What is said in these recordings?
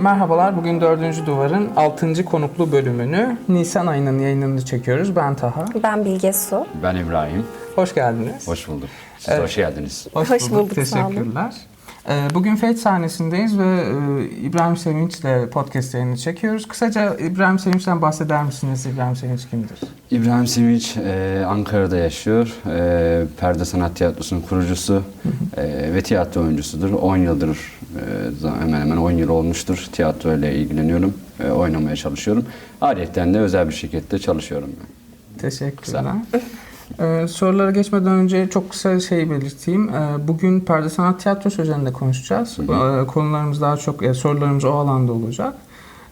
Merhabalar, bugün Dördüncü Duvar'ın 6. konuklu bölümünü Nisan ayının yayınını çekiyoruz. Ben Taha. Ben Bilge Su. Ben İbrahim. Hoş geldiniz. Hoş bulduk. Siz hoş geldiniz. Hoş, Hoş bulduk, olun. Teşekkürler. Ee, Bugün Fate sahnesindeyiz ve e, İbrahim Sevinç'le podcast yayını çekiyoruz. Kısaca İbrahim Sevinç'ten bahseder misiniz? İbrahim Sevinç kimdir? İbrahim Sevinç e, Ankara'da yaşıyor. E, Perde Sanat Tiyatrosu'nun kurucusu e, ve tiyatro oyuncusudur. 10 yıldır, e, hemen hemen 10 yıl olmuştur tiyatro ile ilgileniyorum. E, oynamaya çalışıyorum. Ayrıca de özel bir şirkette çalışıyorum. Teşekkürler. Ee, sorulara geçmeden önce çok kısa şey belirteyim. Ee, bugün Perde Sanat Tiyatrosu üzerinde konuşacağız. Ee, konularımız daha çok, e, sorularımız o alanda olacak.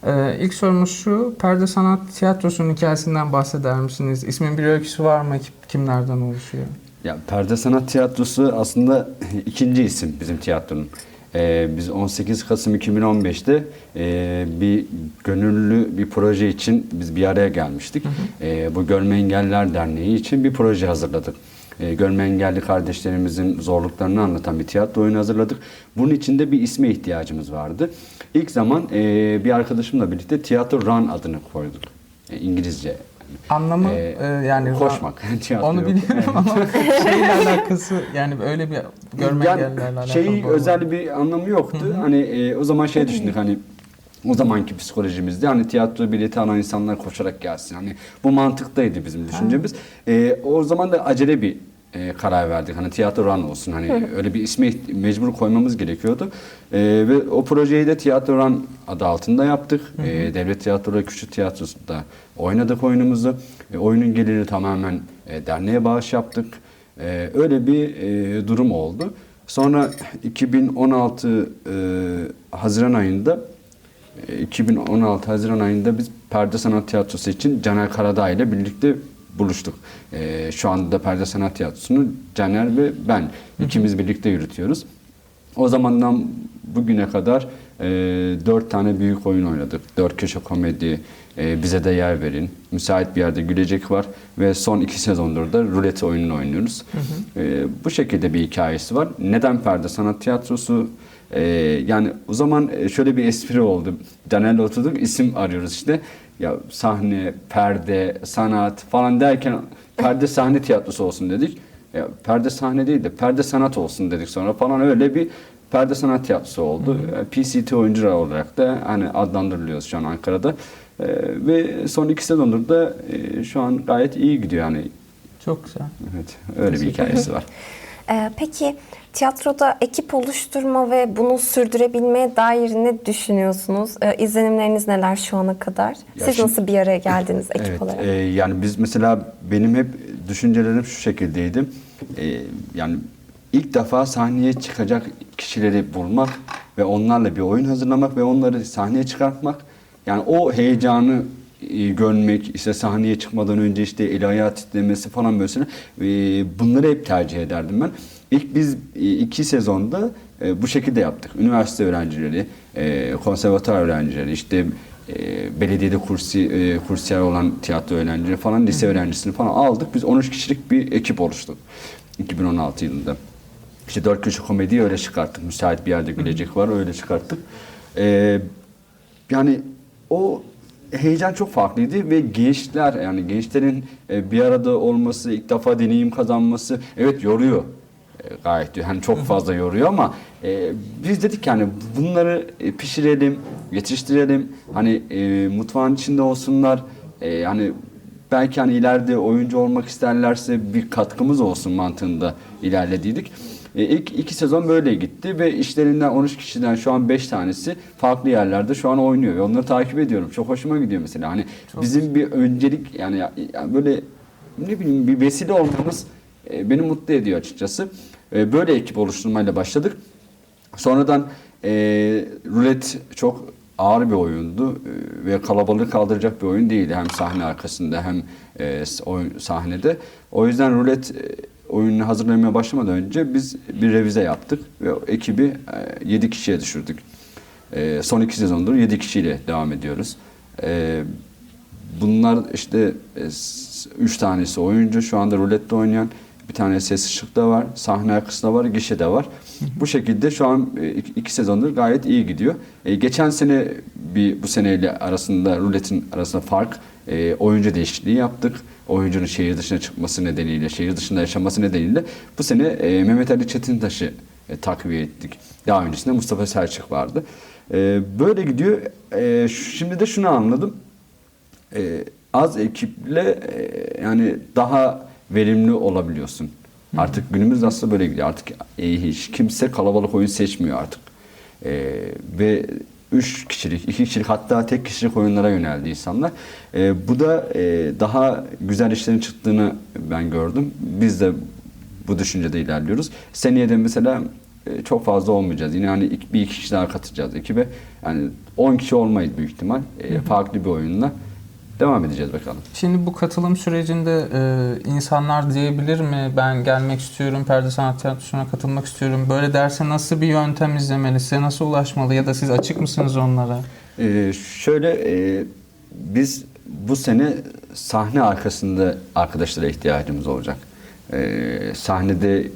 Ee, ilk sorumuz şu, Perde Sanat Tiyatrosu'nun hikayesinden bahseder misiniz? İsmin bir öyküsü var mı? Kimlerden oluşuyor? Ya Perde Sanat Tiyatrosu aslında ikinci isim bizim tiyatronun. Ee, biz 18 Kasım 2015'te e, bir gönüllü bir proje için biz bir araya gelmiştik. Ee, bu Görme Engelliler Derneği için bir proje hazırladık. Ee, görme engelli kardeşlerimizin zorluklarını anlatan bir tiyatro oyunu hazırladık. Bunun için de bir isme ihtiyacımız vardı. İlk zaman e, bir arkadaşımla birlikte Tiyatro Run adını koyduk. E, İngilizce Anlamı Ee, e, yani koşmak. Onu biliyorum ama şeyle alakası yani öyle bir görme yani engellilerle alakalı. şey olay. özel bir anlamı yoktu. Hani e, o zaman şey düşündük hani o zamanki psikolojimizde hani tiyatro bileti alan insanlar koşarak gelsin. Hani bu mantıktaydı bizim düşüncemiz. E, o zaman da acele bir e, karar verdik. Hani tiyatro run olsun. Hani öyle bir isme iht- mecbur koymamız gerekiyordu. E, ve o projeyi de tiyatro run adı altında yaptık. E, Devlet Tiyatroları Küçük Tiyatrosu'nda oynadık oyunumuzu. E, oyunun geliri tamamen e, derneğe bağış yaptık. Ee, öyle bir e, durum oldu. Sonra 2016 e, Haziran ayında e, 2016 Haziran ayında biz Perde Sanat Tiyatrosu için Caner Karadağ ile birlikte buluştuk. E, şu anda da Perde Sanat Tiyatrosu'nu Caner ve ben ikimiz birlikte yürütüyoruz. O zamandan bugüne kadar e, dört tane büyük oyun oynadık. Dört köşe komedi, e, bize de yer verin, müsait bir yerde gülecek var ve son iki sezondur da rulet oyununu oynuyoruz. E, bu şekilde bir hikayesi var. Neden perde sanat tiyatrosu? E, yani o zaman e, şöyle bir espri oldu. Caner'le oturduk isim arıyoruz işte. Ya sahne, perde, sanat falan derken perde sahne tiyatrosu olsun dedik. Ya perde sahne değil de perde sanat olsun dedik sonra falan öyle bir perde sanat tiyatrosu oldu. E, PCT oyuncular olarak da hani adlandırılıyoruz şu an Ankara'da. E, ve son iki sezondur da e, şu an gayet iyi gidiyor yani. Çok güzel. Evet öyle bir hikayesi var. Ee, peki tiyatroda ekip oluşturma ve bunu sürdürebilmeye dair ne düşünüyorsunuz? Ee, izlenimleriniz neler şu ana kadar? Ya Siz şimdi- nasıl bir araya geldiniz ekip Evet, olarak? e, yani biz mesela benim hep düşüncelerim şu şekildeydi. E, yani ilk defa sahneye çıkacak kişileri bulmak ve onlarla bir oyun hazırlamak ve onları sahneye çıkartmak. Yani o heyecanı e, görmek, işte sahneye çıkmadan önce işte el ayağı titremesi falan böyle e, bunları hep tercih ederdim ben. İlk biz e, iki sezonda e, bu şekilde yaptık. Üniversite öğrencileri, e, konservatuar öğrencileri, işte e, belediyede kursi, e, kursiyer olan tiyatro öğrencileri falan, lise öğrencisini falan aldık. Biz 13 kişilik bir ekip oluştuk 2016 yılında. İşte dört köşe komediyi öyle çıkarttık. Müsait bir yerde gülecek var öyle çıkarttık. Yani o heyecan çok farklıydı ve gençler yani gençlerin bir arada olması, ilk defa deneyim kazanması evet yoruyor. Gayet hani çok fazla yoruyor ama e, biz dedik yani bunları e, pişirelim, yetiştirelim. Hani e, mutfağın içinde olsunlar. E, hani belki hani ileride oyuncu olmak isterlerse bir katkımız olsun mantığında ilerlediydik. E, ilk iki sezon böyle gitti ve işlerinden 13 kişiden şu an 5 tanesi farklı yerlerde şu an oynuyor ve onları takip ediyorum. Çok hoşuma gidiyor mesela. Hani bizim bir öncelik yani, ya- yani böyle ne bileyim bir vesile olmamız e, beni mutlu ediyor açıkçası. E, böyle ekip oluşturmayla başladık. Sonradan e, rulet çok ağır bir oyundu e, ve kalabalığı kaldıracak bir oyun değildi. Hem sahne arkasında hem e, oyun, sahnede. O yüzden rulet e, oyununu hazırlamaya başlamadan önce biz bir revize yaptık ve ekibi e, 7 kişiye düşürdük. E, son iki sezondur 7 kişiyle devam ediyoruz. E, bunlar işte 3 tanesi oyuncu şu anda rulette oynayan Bir tane ses ışıkta var, sahne arkasında var, gişe de var. Bu şekilde şu an e, iki, sezondur gayet iyi gidiyor. E, geçen sene bir bu seneyle arasında ruletin arasında fark e, oyuncu değişikliği yaptık. Oyuncunun şehir dışına çıkması nedeniyle, şehir dışında yaşaması nedeniyle bu sene e, Mehmet Ali Çetintaş'ı e, takviye ettik. Daha öncesinde Mustafa Selçuk vardı. E, böyle gidiyor. E, şimdi de şunu anladım. E, az ekiple e, yani daha verimli olabiliyorsun. Artık günümüz aslında böyle gidiyor. Artık e, hiç kimse kalabalık oyun seçmiyor artık. E, ve 3 kişilik, 2 kişilik hatta tek kişilik oyunlara yöneldi insanlar. E, bu da e, daha güzel işlerin çıktığını ben gördüm. Biz de bu düşüncede ilerliyoruz. Seneye de mesela e, çok fazla olmayacağız. Yine hani iki- bir iki kişi daha katacağız ekibe. Yani 10 kişi olmayız büyük ihtimal. E, farklı bir oyunla devam edeceğiz bakalım. Şimdi bu katılım sürecinde e, insanlar diyebilir mi ben gelmek istiyorum, perde sanat tiyatrosuna katılmak istiyorum. Böyle derse nasıl bir yöntem izlemeli, size nasıl ulaşmalı ya da siz açık mısınız onlara? Ee, şöyle e, biz bu sene sahne arkasında arkadaşlara ihtiyacımız olacak. Ee, sahnede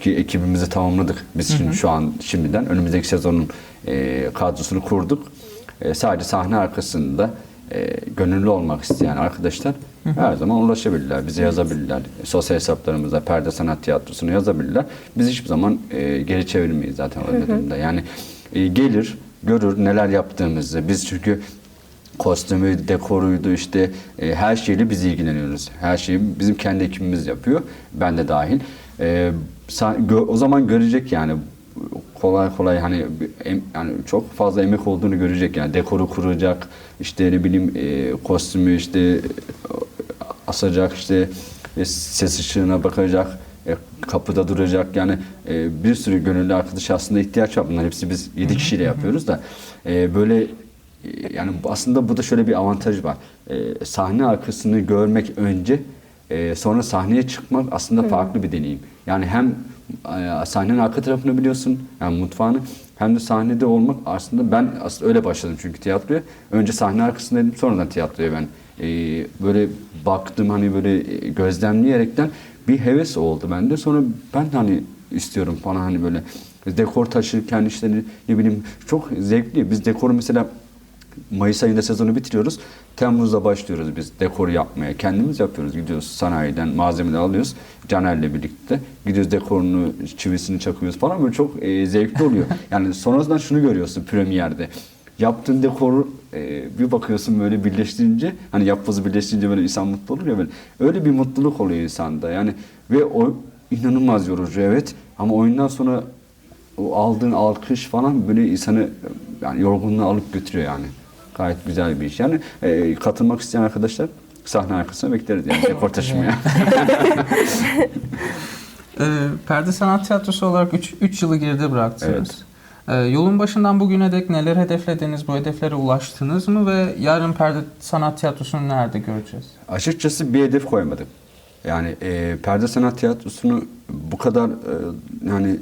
ki ekibimizi tamamladık. Biz şimdi şu an şimdiden önümüzdeki sezonun e, kadrosunu kurduk. E, sadece sahne arkasında e, gönüllü olmak isteyen arkadaşlar her zaman ulaşabilirler. Bize yazabilirler. Sosyal hesaplarımıza Perde Sanat Tiyatrosu'na yazabilirler. Biz hiçbir zaman e, geri çevirmeyiz zaten öyle durumda. Yani e, gelir, görür neler yaptığımızı. Biz çünkü kostümü, dekoruydu işte e, her şeyle biz ilgileniyoruz. Her şeyi bizim kendi ekibimiz yapıyor. Ben de dahil. E, o zaman görecek yani kolay kolay hani em- yani çok fazla emek olduğunu görecek yani. Dekoru kuracak işte ne bileyim e, kostümü işte e, asacak işte e, ses ışığına bakacak e, kapıda duracak. Yani e, bir sürü gönüllü arkadaş aslında ihtiyaç var. Bunlar hepsi biz 7 kişiyle yapıyoruz da. E, böyle e, yani bu- aslında burada şöyle bir avantaj var. E, sahne arkasını görmek önce e, sonra sahneye çıkmak aslında farklı bir deneyim. Yani hem sahnenin arka tarafını biliyorsun yani mutfağını hem de sahnede olmak aslında ben aslında öyle başladım çünkü tiyatroya önce sahne arkasındaydım sonradan tiyatroya ben e, böyle baktım hani böyle e, gözlemleyerekten bir heves oldu bende. Sonra ben de hani istiyorum falan hani böyle dekor taşırken işte ne bileyim çok zevkli. Biz dekoru mesela Mayıs ayında sezonu bitiriyoruz. Temmuz'da başlıyoruz biz dekoru yapmaya. Kendimiz yapıyoruz. Gidiyoruz sanayiden malzemeleri alıyoruz. Caner'le birlikte. Gidiyoruz dekorunu, çivisini çakıyoruz falan. Böyle çok e, zevkli oluyor. Yani sonrasında şunu görüyorsun premierde. Yaptığın dekoru e, bir bakıyorsun böyle birleştirince hani yapbozu birleştirince böyle insan mutlu olur ya böyle. Öyle bir mutluluk oluyor insanda. Yani ve o inanılmaz yorucu evet ama oyundan sonra o aldığın alkış falan böyle insanı yani yorgunluğu alıp götürüyor yani. Gayet güzel bir iş. Yani e, katılmak isteyen arkadaşlar sahne arkasına bekleriz yani taşımaya. E, perde sanat tiyatrosu olarak 3 yılı geride bıraktınız. E, yolun başından bugüne dek neler hedeflediniz, bu hedeflere ulaştınız mı ve yarın perde sanat tiyatrosunu nerede göreceğiz? Açıkçası bir hedef koymadım. Yani e, perde sanat tiyatrosunu bu kadar e, yani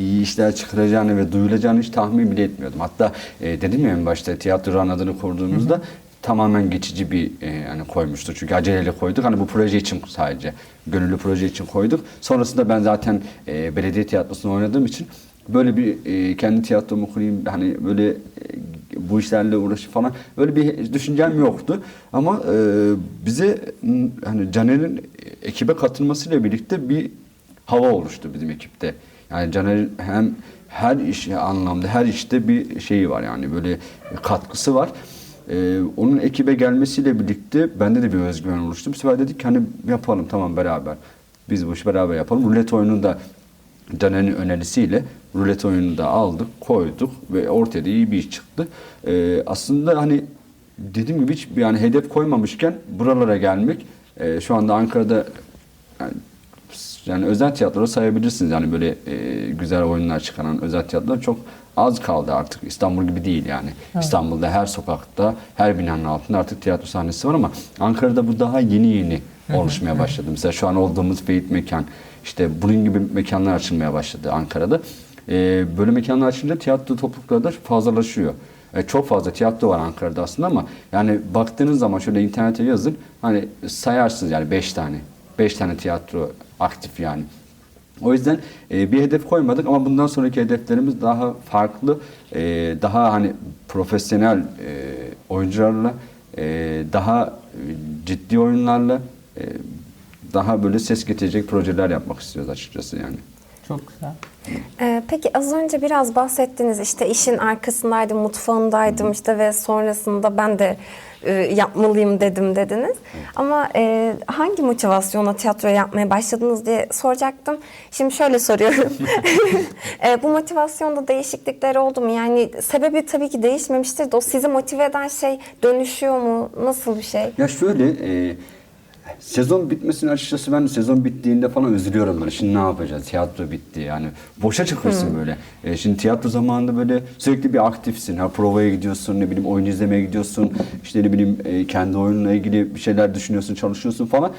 iyi işler çıkaracağını ve duyulacağını hiç tahmin bile etmiyordum. Hatta e, dedim ya en başta tiyatro adını kurduğumuzda tamamen geçici bir e, yani koymuştuk. Çünkü aceleyle koyduk. Hani bu proje için sadece gönüllü proje için koyduk. Sonrasında ben zaten e, belediye tiyatrosunda oynadığım için böyle bir e, kendi tiyatromu kurayım hani böyle e, bu işlerle uğraşı falan böyle bir düşüncem yoktu. Ama e, bize hani Caner'in ekibe katılmasıyla birlikte bir hava oluştu bizim ekipte. Yani Caner'in hem her iş anlamda her işte bir şeyi var yani böyle katkısı var. E, onun ekibe gelmesiyle birlikte bende de bir özgüven oluştu. Bu sefer dedik ki hani yapalım tamam beraber. Biz bu işi beraber yapalım. Rulet oyunu da Caner'in önerisiyle rulet oyununu da aldık, koyduk ve ortaya da iyi bir iş çıktı. Ee, aslında hani dediğim gibi hiç yani hedef koymamışken buralara gelmek e, şu anda Ankara'da yani, yani özel tiyatro sayabilirsiniz. Yani böyle e, güzel oyunlar çıkaran özel tiyatrolar çok az kaldı artık. İstanbul gibi değil yani. İstanbul'da her sokakta, her binanın altında artık tiyatro sahnesi var ama Ankara'da bu daha yeni yeni oluşmaya başladı. Mesela şu an olduğumuz Feyit Mekan, işte bunun gibi mekanlar açılmaya başladı Ankara'da. Ee, böyle mekanlar açınca tiyatro toplulukları da fazlalaşıyor. E, çok fazla tiyatro var Ankara'da aslında ama yani baktığınız zaman şöyle internete yazın hani sayarsınız yani 5 tane. 5 tane tiyatro aktif yani. O yüzden e, bir hedef koymadık ama bundan sonraki hedeflerimiz daha farklı, e, daha hani profesyonel e, oyuncularla, e, daha e, ciddi oyunlarla, e, daha böyle ses getirecek projeler yapmak istiyoruz açıkçası yani. Çok güzel. Ee, peki az önce biraz bahsettiniz işte işin arkasındaydım, mutfağındaydım işte ve sonrasında ben de e, yapmalıyım dedim dediniz. Ama e, hangi motivasyonla tiyatro yapmaya başladınız diye soracaktım. Şimdi şöyle soruyorum. E, bu motivasyonda değişiklikler oldu mu? Yani sebebi tabii ki değişmemiştir de o sizi motive eden şey dönüşüyor mu? Nasıl bir şey? Ya şöyle, e, sezon bitmesini açıkçası ben sezon bittiğinde falan üzülüyorum böyle. Şimdi ne yapacağız? Tiyatro bitti yani. Boşa çıkıyorsun böyle. E, şimdi tiyatro zamanında böyle sürekli bir aktifsin. Ha provaya gidiyorsun, ne bileyim oyun izlemeye gidiyorsun. işte ne bileyim e, kendi oyunla ilgili bir şeyler düşünüyorsun, çalışıyorsun falan.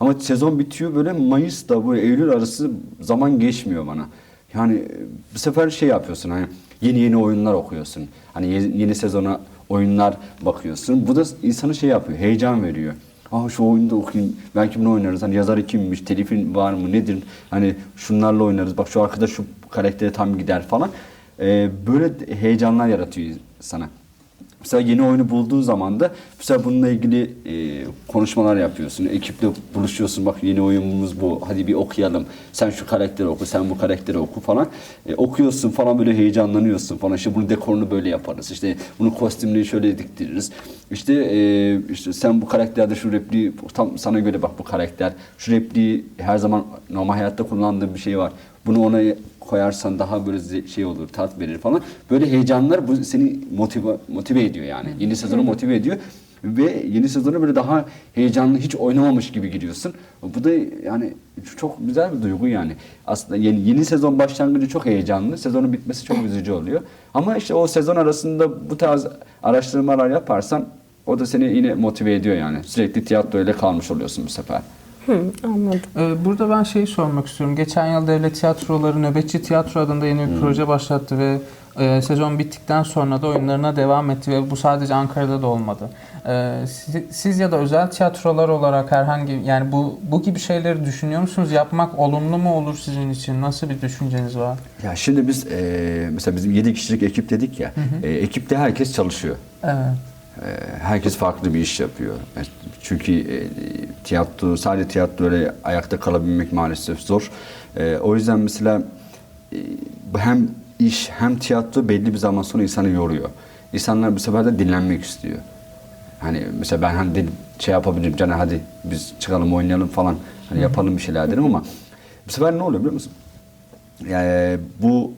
Ama sezon bitiyor böyle Mayıs'ta bu Eylül arası zaman geçmiyor bana. Yani e, bu sefer şey yapıyorsun hani yeni yeni oyunlar okuyorsun. Hani ye- yeni sezona oyunlar bakıyorsun. Bu da insanı şey yapıyor, heyecan veriyor. Aa şu oyunu da okuyayım. Belki bunu oynarız. Hani yazarı kimmiş, telifin var mı, nedir? Hani şunlarla oynarız. Bak şu arkadaş şu karaktere tam gider falan. Ee, böyle heyecanlar yaratıyor sana. Mesela yeni oyunu bulduğun zaman da mesela bununla ilgili e, konuşmalar yapıyorsun. Ekiple buluşuyorsun. Bak yeni oyunumuz bu. Hadi bir okuyalım. Sen şu karakteri oku, sen bu karakteri oku falan. E, okuyorsun falan böyle heyecanlanıyorsun falan. İşte bunun dekorunu böyle yaparız. İşte bunun kostümünü şöyle diktiririz. İşte e, işte sen bu karakterde şu repliği tam sana göre bak bu karakter. Şu repliği her zaman normal hayatta kullandığım bir şey var. Bunu ona koyarsan daha böyle şey olur, tat verir falan. Böyle heyecanlar bu seni motive motive ediyor yani. Yeni sezonu motive ediyor ve yeni sezona böyle daha heyecanlı hiç oynamamış gibi giriyorsun. Bu da yani çok güzel bir duygu yani. Aslında yeni, yeni sezon başlangıcı çok heyecanlı, sezonun bitmesi çok üzücü oluyor. Ama işte o sezon arasında bu tarz araştırmalar yaparsan o da seni yine motive ediyor yani. Sürekli tiyatroyla kalmış oluyorsun bu sefer. Hı, anladım. Ee, Burada ben şeyi sormak istiyorum. Geçen yıl Devlet Tiyatroları Nöbetçi Tiyatro adında yeni bir proje başlattı ve e, sezon bittikten sonra da oyunlarına devam etti ve bu sadece Ankara'da da olmadı. Ee, siz, siz ya da özel tiyatrolar olarak herhangi yani bu bu gibi şeyleri düşünüyor musunuz? Yapmak olumlu mu olur sizin için? Nasıl bir düşünceniz var? Ya şimdi biz e, mesela bizim 7 kişilik ekip dedik ya. E, ekipte herkes çalışıyor. Evet. E, herkes farklı bir iş yapıyor. E, Çünkü e, tiyatro sadece tiyatro öyle ayakta kalabilmek maalesef zor. E, o yüzden mesela hem iş hem tiyatro belli bir zaman sonra insanı yoruyor. İnsanlar bu sefer de dinlenmek istiyor. Hani mesela ben hani dedim, şey yapabilirim Caner hadi biz çıkalım oynayalım falan hani yapalım bir şeyler dedim ama bu sefer ne oluyor biliyor musun? Yani bu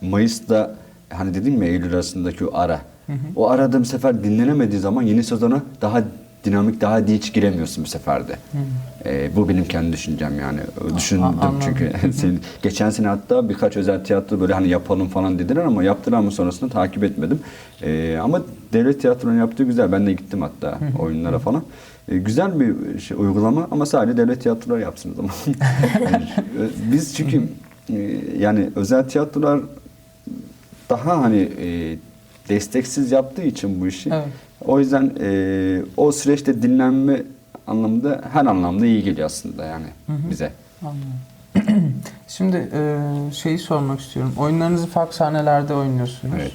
Mayıs'ta hani dedim ya Eylül arasındaki o ara. O arada bir sefer dinlenemediği zaman yeni sezona daha dinamik, daha dinç giremiyorsun bir seferde. Ee, bu benim kendi düşüncem yani. Düşündüm anladım. çünkü. Senin, geçen sene hatta birkaç özel tiyatro böyle hani yapalım falan dediler ama yaptılar mı sonrasında takip etmedim. Ee, ama devlet tiyatronun yaptığı güzel. Ben de gittim hatta oyunlara falan. Ee, güzel bir şey, uygulama ama sadece devlet tiyatroları yapsın o zaman. Biz çünkü e, yani özel tiyatrolar daha hani e, desteksiz yaptığı için bu işi. Evet. O yüzden e, o süreçte dinlenme anlamında her anlamda iyi geliyor aslında yani bize. Anladım. Şimdi e, şeyi sormak istiyorum. Oyunlarınızı farklı sahnelerde oynuyorsunuz. Evet.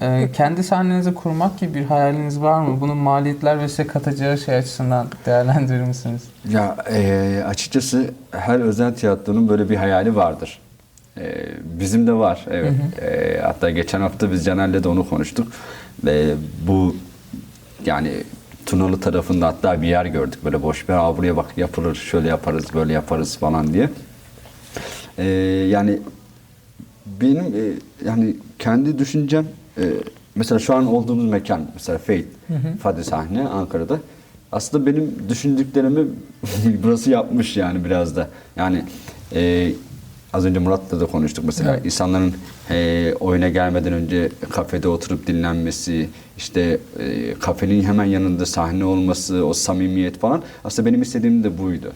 E, kendi sahnenizi kurmak gibi bir hayaliniz var mı? Bunun maliyetler ve size katacağı şey açısından değerlendirir misiniz? Ya e, açıkçası her özel tiyatronun böyle bir hayali vardır. E, bizim de var evet. E, hatta geçen hafta biz Caner'le de onu konuştuk. Ve bu yani Tunalı tarafında hatta bir yer gördük böyle boş bir Aa, buraya bak yapılır şöyle yaparız böyle yaparız falan diye. E, yani benim e, yani kendi düşüncem e, mesela şu an olduğumuz mekan mesela Fate Fadi sahne Ankara'da aslında benim düşündüklerimi burası yapmış yani biraz da yani e, az önce Murat'la da konuştuk mesela Evet. insanların e, oyuna gelmeden önce kafede oturup dinlenmesi işte e, kafenin hemen yanında sahne olması o samimiyet falan aslında benim istediğim de buydu.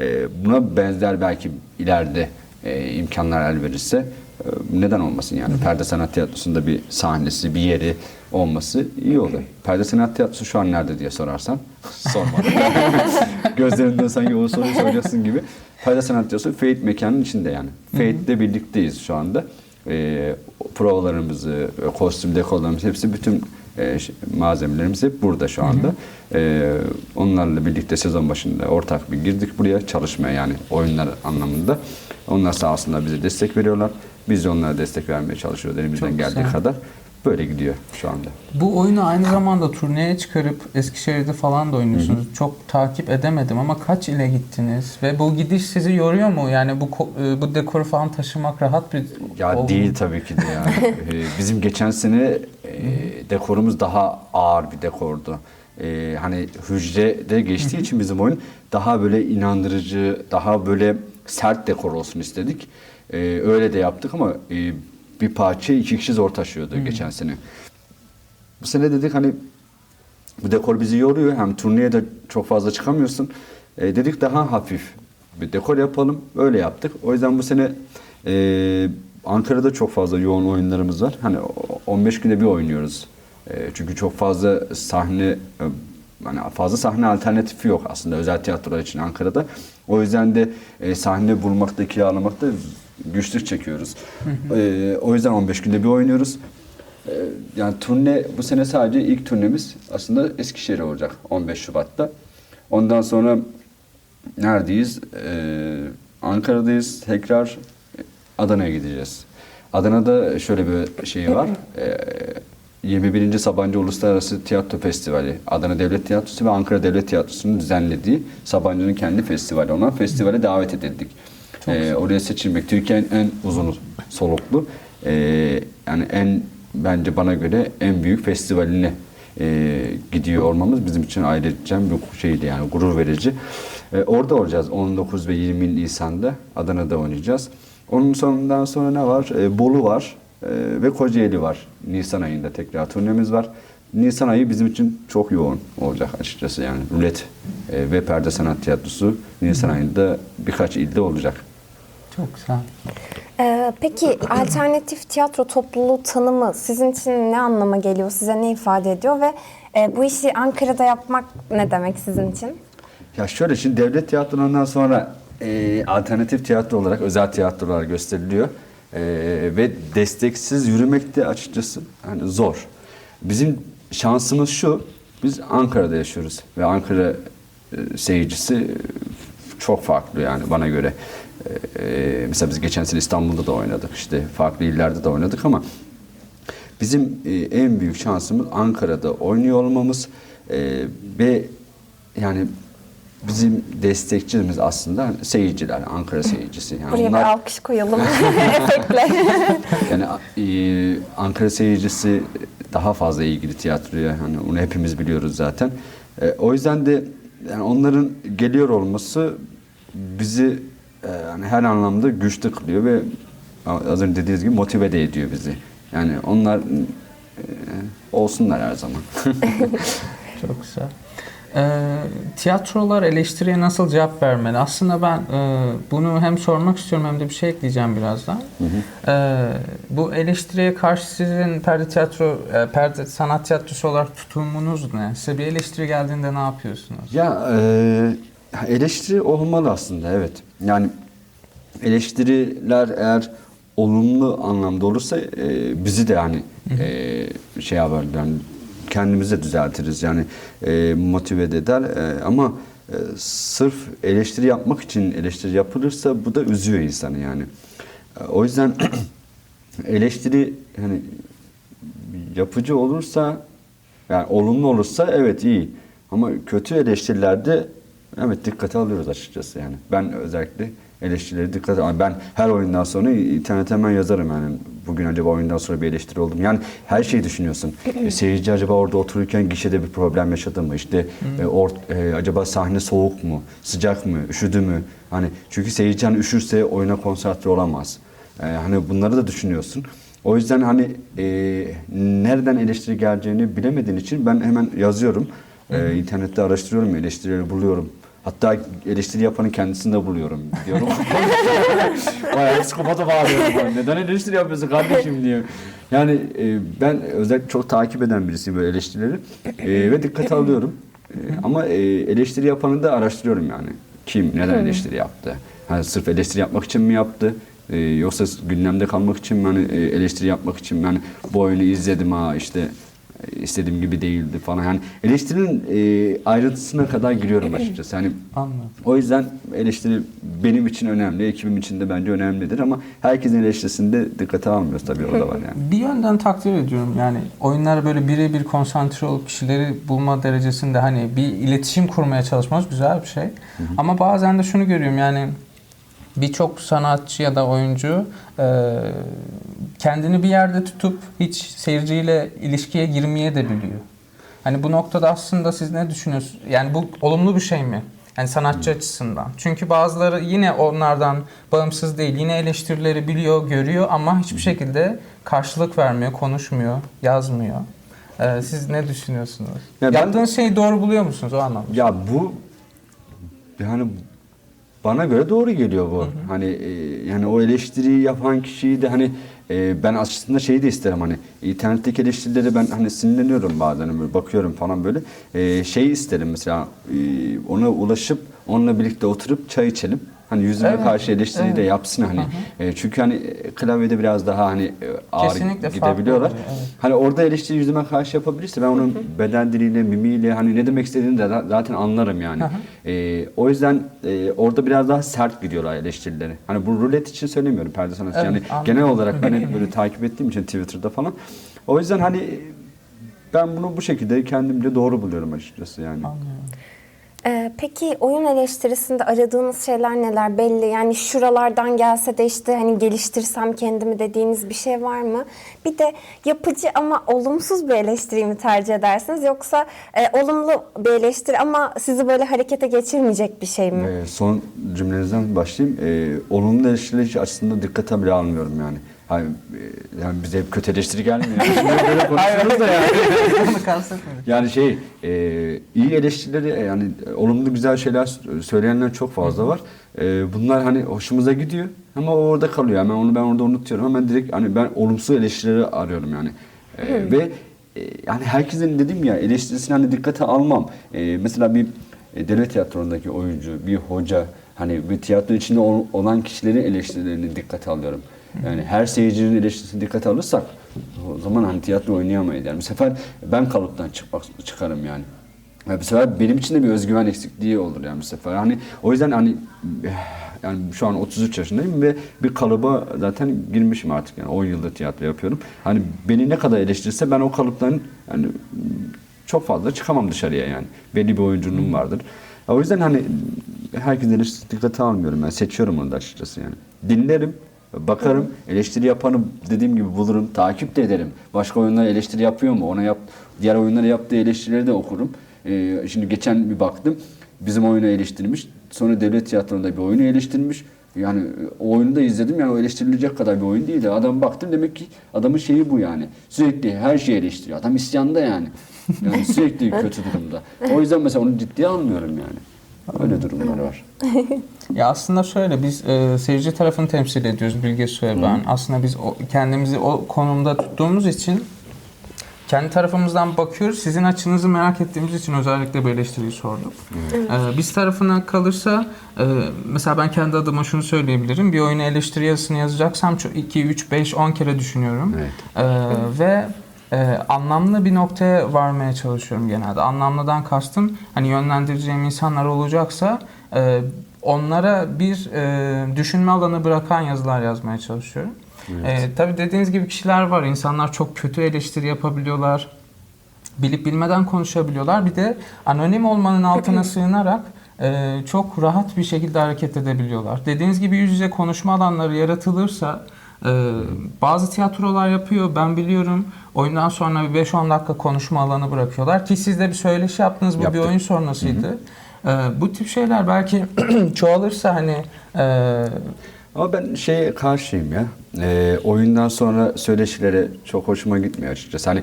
E, buna benzer belki ileride e, imkanlar el verirse e, neden olmasın yani. Perde Sanat Tiyatrosu'nda bir sahnesi, bir yeri olması iyi olur. Perde Sanat Tiyatrosu şu an nerede diye sorarsan sorma. Gözlerinden sanki o soruyu soracaksın gibi. Perde Sanat Tiyatrosu Fate mekanın içinde yani. Fate'le birlikteyiz şu anda. E, provalarımızı, kostüm dekorlarımız hepsi bütün e, malzemelerimiz hep burada şu anda. E, onlarla birlikte sezon başında ortak bir girdik buraya çalışmaya yani oyunlar anlamında. Onlar sağ olsunlar bize destek veriyorlar. Biz de onlara destek vermeye çalışıyoruz elimizden Çok geldiği güzel. kadar. Böyle gidiyor şu anda. Bu oyunu aynı zamanda turneye çıkarıp Eskişehir'de falan da oynuyorsunuz. Çok takip edemedim ama kaç ile gittiniz ve bu gidiş sizi yoruyor mu? Yani bu e, bu dekoru falan taşımak rahat bir Ya oldu değil tabii ki de yani. Ee, Bizim geçen sene e, dekorumuz daha ağır bir dekordu. Ee, hani hücrede geçtiği için bizim oyun daha böyle inandırıcı, daha böyle sert dekor olsun istedik. Ee, öyle de yaptık ama e, bir parça iki kişi zor taşıyordu geçen sene. Bu sene dedik hani bu dekor bizi yoruyor. Hem turneye de çok fazla çıkamıyorsun. E, dedik daha hafif bir dekor yapalım. Öyle yaptık. O yüzden bu sene e, Ankara'da çok fazla yoğun oyunlarımız var. Hani o- 15 günde bir oynuyoruz. E, çünkü çok fazla sahne e, hani fazla sahne alternatifi yok aslında özel tiyatrolar için Ankara'da. O yüzden de e, sahne bulmakta, kiralamakta güçlük çekiyoruz. E, o yüzden 15 günde bir oynuyoruz. Ee, Yani turne bu sene sadece ilk turnemiz aslında Eskişehir olacak 15 Şubat'ta. Ondan sonra neredeyiz? Ee, Ankara'dayız. Tekrar Adana'ya gideceğiz. Adana'da şöyle bir şey var. Ee, 21. Sabancı Uluslararası Tiyatro Festivali, Adana Devlet Tiyatrosu ve Ankara Devlet Tiyatrosu'nun düzenlediği Sabancı'nın kendi festivali olan festivale davet edildik. Ee, oraya seçilmek Türkiye'nin en uzun soluklu ee, yani en bence bana göre en büyük festivaline e, gidiyor olmamız bizim için ayrıca bir şeydi yani gurur verici. E, orada olacağız 19 ve 20 Nisan'da Adana'da oynayacağız. Onun sonundan sonra ne var? E, Bolu var e, ve Kocaeli var. Nisan ayında tekrar turnemiz var. Nisan ayı bizim için çok yoğun olacak açıkçası yani. Rulet e, ve Perde Sanat Tiyatrosu Nisan ayında birkaç ilde olacak. Çok güzel. Ee, peki alternatif tiyatro topluluğu tanımı sizin için ne anlama geliyor? Size ne ifade ediyor ve e, bu işi Ankara'da yapmak ne demek sizin için? Ya şöyle şimdi devlet tiyatrolarından sonra e, alternatif tiyatro olarak özel tiyatrolar gösteriliyor. E, ve desteksiz yürümek de açıkçası hani zor. Bizim şansımız şu, biz Ankara'da yaşıyoruz ve Ankara e, seyircisi çok farklı yani bana göre. E, mesela biz geçen sene İstanbul'da da oynadık işte farklı illerde de oynadık ama Bizim e, en büyük şansımız Ankara'da oynuyor olmamız e, ve yani bizim destekçimiz aslında seyirciler, Ankara seyircisi. Yani Buraya onlar- bir alkış koyalım efektle. yani e, Ankara seyircisi daha fazla ilgili tiyatroya. Hani onu hepimiz biliyoruz zaten. E, o yüzden de yani onların geliyor olması bizi yani her anlamda güçlü kılıyor ve az önce dediğiniz gibi motive de ediyor bizi. Yani onlar e, olsunlar her zaman. Çok güzel. Ee, tiyatrolar eleştiriye nasıl cevap vermeli? Aslında ben e, bunu hem sormak istiyorum hem de bir şey ekleyeceğim birazdan. Ee, bu eleştiriye karşı sizin perde tiyatro, e, perde sanat tiyatrosu olarak tutumunuz ne? Size bir eleştiri geldiğinde ne yapıyorsunuz? Ya e, eleştiri olmalı aslında evet. Yani eleştiriler eğer olumlu anlamda olursa e, bizi de yani e, şey yapar yani kendimizi de düzeltiriz yani e, motive de eder E, ama e, sırf eleştiri yapmak için eleştiri yapılırsa bu da üzüyor insanı yani. E, o yüzden eleştiri hani yapıcı olursa yani olumlu olursa evet iyi. Ama kötü eleştirilerde evet dikkate alıyoruz açıkçası yani. Ben özellikle eleştirileri dikkate alıyorum. Ben her oyundan sonra internete hemen yazarım yani. Bugün acaba oyundan sonra bir eleştiri oldu mu? Yani her şeyi düşünüyorsun. E, seyirci acaba orada otururken gişede bir problem yaşadı mı? İşte e, or- e, acaba sahne soğuk mu? Sıcak mı? Üşüdü mü? Hani çünkü seyirci hani üşürse oyuna konsantre olamaz. E, hani bunları da düşünüyorsun. O yüzden hani e, nereden eleştiri geleceğini bilemediğin için ben hemen yazıyorum. E, internette araştırıyorum, eleştirileri buluyorum. Hatta eleştiri yapanın kendisini de buluyorum diyorum. Bayağı psikopata bağlıyorum. Neden eleştiri yapıyorsun kardeşim diyor. Yani e, ben özellikle çok takip eden birisiyim böyle eleştirileri. E, ve dikkate alıyorum. E, ama e, eleştiri yapanı da araştırıyorum yani. Kim, neden eleştiri yaptı? Hani sırf eleştiri yapmak için mi yaptı? E, yoksa gündemde kalmak için mi? Hani e, eleştiri yapmak için mi? Hani bu oyunu izledim ha işte istediğim gibi değildi falan. Yani eleştirinin e, ayrıntısına kadar giriyorum açıkçası. Yani Anladım. o yüzden eleştiri benim için önemli, ekibim için de bence önemlidir ama herkesin eleştirisini de dikkate almıyoruz tabii o da var yani. Bir yönden takdir ediyorum yani oyunlara böyle birebir konsantre olup kişileri bulma derecesinde hani bir iletişim kurmaya çalışmanız güzel bir şey. Ama bazen de şunu görüyorum yani birçok sanatçı ya da oyuncu e, kendini bir yerde tutup hiç seyirciyle ilişkiye girmeye de biliyor. Hani bu noktada aslında siz ne düşünüyorsunuz? Yani bu olumlu bir şey mi? Yani sanatçı açısından. Çünkü bazıları yine onlardan bağımsız değil. Yine eleştirileri biliyor, görüyor ama hiçbir şekilde karşılık vermiyor, konuşmuyor, yazmıyor. Ee, siz ne düşünüyorsunuz? Ya ben- Yaptığınız şeyi doğru buluyor musunuz o anlamda? Ya bu yani bana göre doğru geliyor bu. Hani e, yani o eleştiriyi yapan kişiyi de hani e, ben aslında şeyi de isterim hani internetteki eleştirileri ben hani sinirleniyorum bazen böyle bakıyorum falan böyle e, şeyi isterim mesela e, ona ulaşıp onunla birlikte oturup çay içelim. Hani yüzüme Evet, karşı eleştiriyi de evet. yapsın hani. E, çünkü hani e, klavyede biraz daha hani e, ağır Kesinlikle gidebiliyorlar. oluyor, evet. Hani orada eleştiri yüzüme karşı yapabilirse ben onun beden diliyle, mimiyle hani ne demek istediğini de za- zaten anlarım yani. Ee, o yüzden e, orada biraz daha sert gidiyorlar eleştirileri. Hani bu rulet için söylemiyorum perde sanatçı. Evet, yani anladım. genel olarak ben hep böyle takip ettiğim için Twitter'da falan. O yüzden hani ben bunu bu şekilde kendimce doğru buluyorum açıkçası yani. Anlıyorum. Ee, peki oyun eleştirisinde aradığınız şeyler neler belli? Yani şuralardan gelse de işte hani geliştirsem kendimi dediğiniz bir şey var mı? Bir de yapıcı ama olumsuz bir eleştiri mi tercih edersiniz? Yoksa e, olumlu bir eleştiri ama sizi böyle harekete geçirmeyecek bir şey mi? Ee, son cümlenizden başlayayım. Ee, olumlu eleştirileri hiç aslında dikkate bile almıyorum yani. Hani, e, yani bize hep kötü eleştiri gelmiyor. Şimdi böyle konuşuyoruz da yani. Onu kastetmedik. Yani şey, e, iyi eleştirileri e, yani olumlu güzel şeyler söyleyenler çok fazla var. E, bunlar hani hoşumuza gidiyor ama o orada kalıyor. Hemen onu ben orada unutuyorum. Hemen direkt hani ben olumsuz eleştirileri arıyorum yani. E, ve e, yani herkesin dedim ya eleştirisini hani dikkate almam. E, mesela bir e, devlet tiyatrondaki oyuncu, bir hoca hani bir tiyatro içinde ol- olan kişilerin eleştirilerini dikkate alıyorum. Yani her seyircinin eleştirisini dikkate alırsak o zaman hani tiyatro oynayamayız. Yani bu sefer ben kalıptan çıkmak çıkarım yani. Yani bu sefer benim için de bir özgüven eksikliği olur yani bu sefer. Hani o yüzden hani yani şu an 33 yaşındayım ve bir kalıba zaten girmişim artık yani 10 yıldır tiyatro yapıyorum. Hani beni ne kadar eleştirirse ben o kalıptan yani çok fazla çıkamam dışarıya yani. Belli bir oyunculuğum vardır. O yüzden hani herkes eleştirisini dikkate almıyorum ben. Seçiyorum onu da açıkçası yani. Dinlerim, bakarım, eleştiri yapanı dediğim gibi bulurum, takip de ederim. Başka oyunlar eleştiri yapıyor mu? Ona yap, diğer oyunlara yaptığı eleştirileri de okurum. Ee, şimdi geçen bir baktım, bizim oyunu eleştirmiş. Sonra devlet tiyatrosunda bir oyunu eleştirmiş. Yani o oyunu da izledim yani o eleştirilecek kadar bir oyun değildi. Adam baktım demek ki adamın şeyi bu yani. Sürekli her şeyi eleştiriyor. Adam isyanda yani. Yani sürekli kötü durumda. O yüzden mesela onu ciddiye almıyorum yani. Öyle durumlar var. Ya aslında şöyle biz e, seyirci tarafını temsil ediyoruz Bilge Su ve ben. Aslında biz o, kendimizi o konumda tuttuğumuz için kendi tarafımızdan bakıyoruz. Sizin açınızı merak ettiğimiz için özellikle bu eleştiriyi sorduk. E, biz tarafına kalırsa e, mesela ben kendi adıma şunu söyleyebilirim. Bir oyuna eleştiri yazısını yazacaksam 2, 3, 5, 10 kere düşünüyorum. Evet. E, ve e, anlamlı bir noktaya varmaya çalışıyorum genelde. Anlamlıdan kastım hani yönlendireceğim insanlar olacaksa e, onlara bir e, düşünme alanı bırakan yazılar yazmaya çalışıyorum. E, tabii dediğiniz gibi kişiler var. İnsanlar çok kötü eleştiri yapabiliyorlar. Bilip bilmeden konuşabiliyorlar. Bir de anonim olmanın altına sığınarak e, çok rahat bir şekilde hareket edebiliyorlar. Dediğiniz gibi yüz yüze konuşma alanları yaratılırsa e, bazı tiyatrolar yapıyor. Ben biliyorum. Oyundan sonra bir 5-10 dakika konuşma alanı bırakıyorlar. Ki siz de bir söyleşi yaptınız. Bu Yaptık. bir oyun sonrasıydı. E, bu tip şeyler belki çoğalırsa hani e, Ama ben şeye karşıyım ya. Ee, oyundan sonra söyleşilere çok hoşuma gitmiyor açıkçası. Hani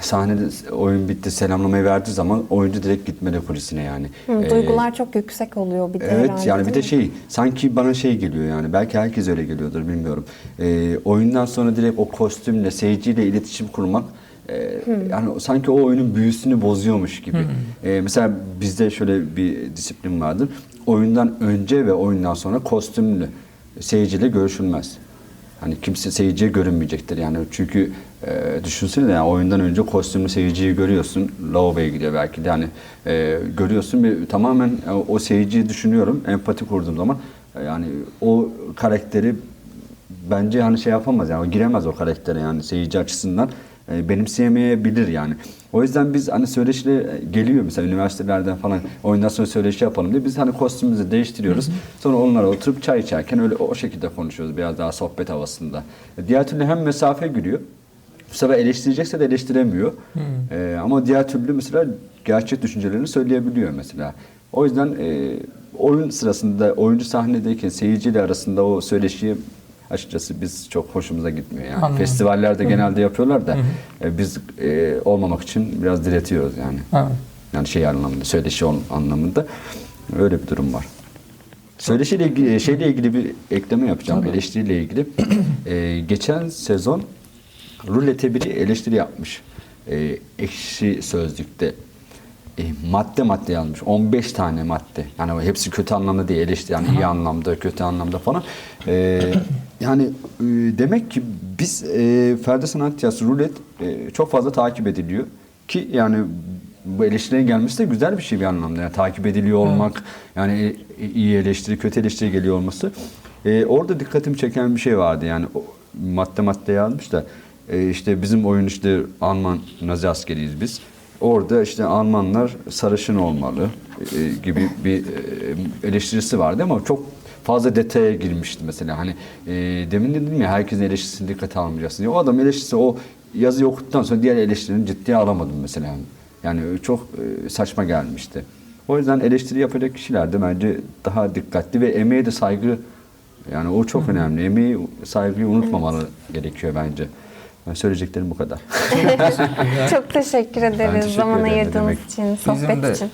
sahnede oyun bitti selamlamayı verdiği zaman oyuncu direkt gitmeli kulisine yani. Hı, Ee, duygular çok yüksek oluyor bir de Evet herhalde, yani bir de şey sanki bana şey geliyor yani belki herkes öyle geliyordur bilmiyorum. Ee, oyundan sonra direkt o kostümle seyirciyle iletişim kurmak e, yani sanki o oyunun büyüsünü bozuyormuş gibi. Ee, mesela bizde şöyle bir disiplin vardır. Oyundan önce ve oyundan sonra kostümlü seyirciyle görüşülmez. Hani kimse seyirciye görünmeyecektir yani çünkü e, düşünsene yani oyundan önce kostümlü seyirciyi görüyorsun lavaboya gidiyor belki de hani e, görüyorsun ve tamamen e, o seyirciyi düşünüyorum empati kurduğum zaman e, yani o karakteri bence hani şey yapamaz yani giremez o karaktere yani seyirci açısından e, benimseyemeyebilir yani. O yüzden biz hani söyleşiyle geliyor mesela üniversitelerden falan oyundan sonra söyleşi yapalım diye biz hani kostümümüzü değiştiriyoruz. Sonra onlara oturup çay içerken öyle o şekilde konuşuyoruz biraz daha sohbet havasında. E, Diğer türlü hem mesafe giriyor. Bu sefer eleştirecekse de eleştiremiyor. E, ama diğer türlü mesela gerçek düşüncelerini söyleyebiliyor mesela. O yüzden e, oyun sırasında oyuncu sahnedeyken seyirciyle arasında o söyleşiyi açıkçası biz çok hoşumuza gitmiyor yani. Anladım. Festivallerde genelde yapıyorlar da e, biz e, olmamak için biraz diretiyoruz yani. Evet. Yani şey anlamında, söyleşi anlamında öyle bir durum var. Söyleşiyle ilgili, e, şeyle ilgili bir ekleme yapacağım, Tabii. eleştiriyle ilgili. E, geçen sezon Rulete biri eleştiri yapmış. E, ekşi Sözlük'te. E, madde madde yazmış. 15 tane madde. Yani hepsi kötü anlamda değil. Eleştiri yani iyi anlamda, kötü anlamda falan. E, yani e, demek ki biz e, Ferdi Sanat Tiyatrosu Rulet e, çok fazla takip ediliyor. Ki yani bu eleştirilerin gelmesi de güzel bir şey bir anlamda. Yani takip ediliyor olmak, yani e, iyi eleştiri, kötü eleştiri geliyor olması. E, orada dikkatimi çeken bir şey vardı yani o, madde madde yazmış da e, işte bizim oyun işte Alman Nazi askeriyiz biz. Orada işte Almanlar sarışın olmalı e, gibi bir e, eleştirisi vardı ama çok fazla detaya girmişti mesela. Hani e, demin dedim ya herkesin eleştirisini dikkate almayacaksın. diye. O adam eleştirisi o yazıyı okuduktan sonra diğer eleştirilerini ciddiye alamadım mesela. Yani çok e, saçma gelmişti. O yüzden eleştiri yapacak kişiler de bence daha dikkatli ve emeğe de saygı yani o çok önemli. Emeği, saygıyı unutmamalı gerekiyor bence. Söyleyeceklerim bu kadar. Çok teşekkür ederiz teşekkür zaman ederim, ayırdığınız demek. için, sohbet de- için.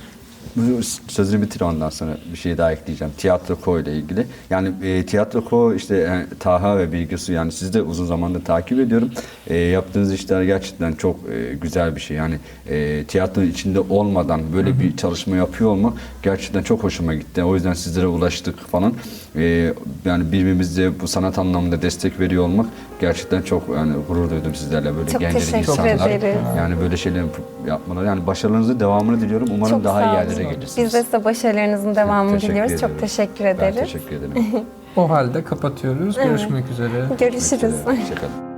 Sözünü bitir ondan sonra bir şey daha ekleyeceğim. Tiyatro Ko ile ilgili. Yani e, Tiyatro Ko işte e, Taha ve Bilgisu yani sizi de uzun zamandır takip ediyorum. E, yaptığınız işler gerçekten çok e, güzel bir şey. Yani e, tiyatronun içinde olmadan böyle bir çalışma yapıyor olmak gerçekten çok hoşuma gitti. O yüzden sizlere ulaştık falan. E, yani birbirimize bu sanat anlamında destek veriyor olmak gerçekten çok yani gurur duydum sizlerle böyle Çok gencecik teşekkür insanlar. ederiz. Yani böyle şeyler yapmaları. Yani başarılarınızın devamını diliyorum. Umarım Çok daha iyi yerlere gelirsiniz. Biz de size başarılarınızın devamını Teşekkür diliyoruz. ederim. Çok teşekkür Ben ederiz. teşekkür ederim. O halde kapatıyoruz. Görüşmek üzere. Görüşürüz. Hoşçakalın.